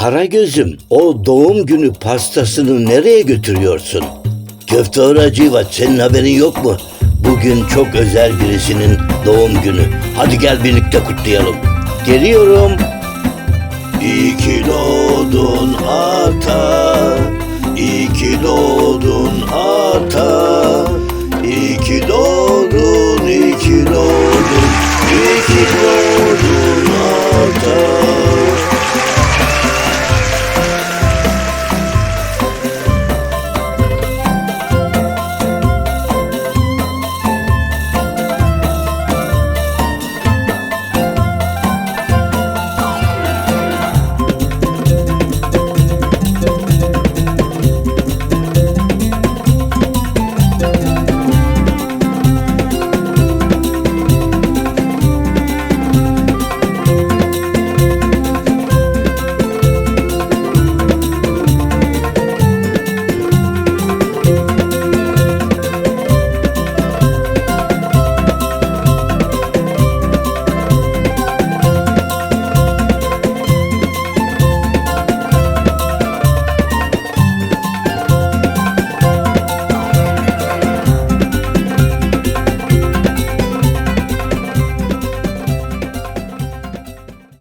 Karagöz'üm o doğum günü pastasını nereye götürüyorsun? Köfte Hacivat senin haberin yok mu? Bugün çok özel birisinin doğum günü. Hadi gel birlikte kutlayalım. Geliyorum. İyi ki doğdun ata. İyi ki doğdun ata. İyi ki doğdun,